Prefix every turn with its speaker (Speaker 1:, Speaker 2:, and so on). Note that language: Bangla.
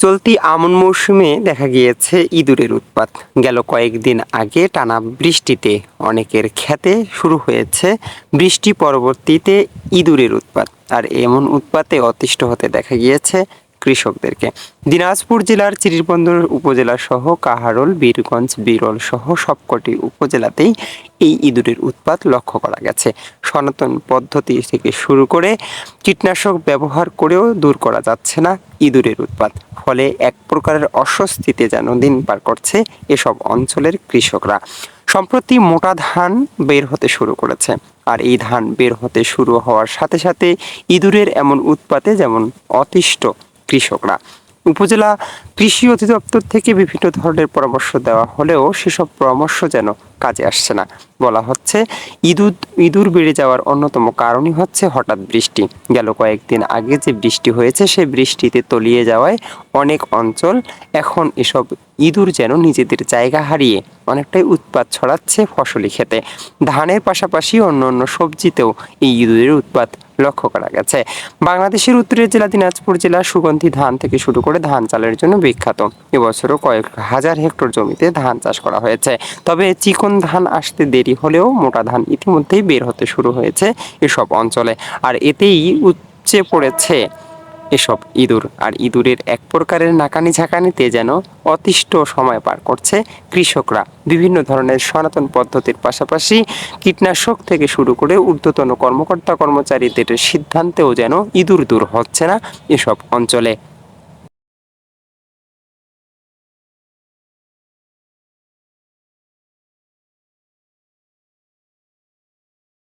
Speaker 1: চলতি আমন মৌসুমে দেখা গিয়েছে ইঁদুরের উৎপাত। গেল কয়েকদিন আগে টানা বৃষ্টিতে অনেকের খেতে শুরু হয়েছে বৃষ্টি পরবর্তীতে ইঁদুরের উৎপাত। আর এমন উৎপাতে অতিষ্ঠ হতে দেখা গিয়েছে কৃষকদেরকে। দিনাজপুর জেলার চিরিরবন্দর উপজেলা সহ কাহারোল, বীরগঞ্জ, বিরল সহ সবকটি উপজেলাতেই এই ইঁদুরের উৎপাত লক্ষ্য করা গেছে। সনাতন পদ্ধতি থেকে শুরু করে কীটনাশক ব্যবহার করেও দূর করা যাচ্ছে না ইঁদুরের উৎপাত। ফলে এক প্রকারের অস্বস্তিতে যেন দিন পার করছে এসব অঞ্চলের কৃষকরা। সম্প্রতি মোটা ধান বের হতে শুরু করেছে আর এই ধান বের হতে শুরু হওয়ার সাথে সাথে ইঁদুরের এমন উৎপাতে যেমন অতিষ্ঠ কৃষকরা। উপজেলা কৃষি অধিদপ্তর থেকে বিভিন্ন ধরনের পরামর্শ দেওয়া হলেও সেসব পরামর্শ যেন কাজে আসছে না। বলা হচ্ছে, ইঁদুর ইঁদুর বেড়ে যাওয়ার অন্যতম কারণই হচ্ছে হঠাৎ বৃষ্টি। গেল কয়েকদিন আগে যে বৃষ্টি হয়েছে সেই বৃষ্টিতে তলিয়ে যাওয়ায় অনেক অঞ্চল এখন এসব ইঁদুর যেন নিজেদের জায়গা হারিয়ে অনেকটাই উৎপাত ছড়াচ্ছে ফসলি খেতে। ধানের পাশাপাশি অন্য অন্য সবজিতেও এই ইঁদুরের উৎপাত লক্ষ্য করা গেছে। বাংলাদেশের উত্তরের জেলা দিনাজপুর জেলা সুগন্ধি ধান থেকে শুরু করে ধান চালের জন্য বিখ্যাত। এবছরও কয়েক হাজার হেক্টর জমিতে ধান চাষ করা হয়েছে। তবে চিকন ধান আসতে দেরি হলেও মোটা ধান ইতিমধ্যেই বের হতে শুরু হয়েছে এসব অঞ্চলে। আর এতেই উপচে পড়েছে এসব ইঁদুর। আর ইঁদুরের এক প্রকারের নাকানি ঝাঁকানিতে যেন অতিষ্ঠ সময় পার করছে কৃষকরা। বিভিন্ন ধরনের সনাতন পদ্ধতির পাশাপাশি কীটনাশক থেকে শুরু করে ঊর্ধ্বতন কর্মকর্তা কর্মচারীদের সিদ্ধান্তেও যেন ইঁদুর দূর হচ্ছে না এসব অঞ্চলে।